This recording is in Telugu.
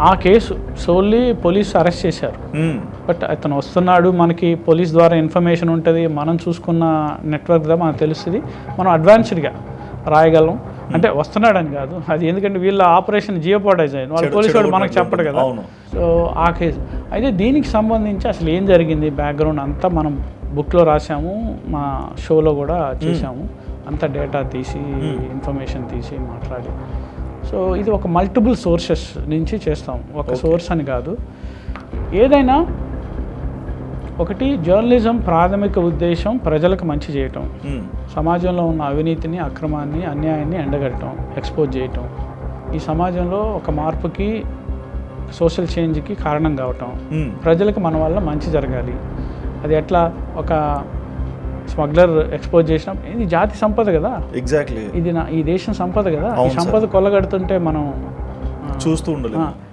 ఆ కేసు సోల్లీ పోలీసు అరెస్ట్ చేశారు. మ్మ్. బట్ అతను వస్తున్నాడు మనకి పోలీస్ ద్వారా ఇన్ఫర్మేషన్ ఉంటుంది మనం చూసుకున్న నెట్వర్క్ ద్వారా మనకు తెలుస్తుంది. మనం అడ్వాన్స్డ్గా రాయగలం. అంటే వస్తున్నాడని కాదు అది ఎందుకంటే వీళ్ళ ఆపరేషన్ జియోపాటైజ్ అయింది. వాళ్ళ పోలీసు వాడు మనకు చెప్పడు కదా. సో ఆ కేసు. అయితే దీనికి సంబంధించి అసలు ఏం జరిగింది? బ్యాక్గ్రౌండ్ అంతా మనం బుక్లో రాసాము మా షోలో కూడా చేసాము అంత డేటా తీసి ఇన్ఫర్మేషన్ తీసి మాట్లాడి. సో ఇది ఒక మల్టిపుల్ సోర్సెస్ నుంచి చేస్తాం. ఒక సోర్స్ అని కాదు. ఏదైనా ఒకటి జర్నలిజం ప్రాథమిక ఉద్దేశం ప్రజలకు మంచి చేయటం. మ్మ్. సమాజంలో ఉన్న అవినీతిని అక్రమాన్ని అన్యాయాన్ని ఎండగట్టడం ఎక్స్పోజ్ చేయటం. ఈ సమాజంలో ఒక మార్పుకి సోషల్ చేంజ్కి కారణం కావటం. మ్మ్. ప్రజలకు మన వల్ల మంచి జరగాలి. అది ఎట్లా? ఒక స్మగ్లర్ ఎక్స్పోజ్ చేసిన. ఇది జాతి సంపద కదా? ఎగ్జాక్ట్లీ ఇది నా ఈ దేశం సంపద కదా? ఈ. సంపద కొల్లగడుతుంటే మనం చూస్తూ ఉండలేదు ఆ,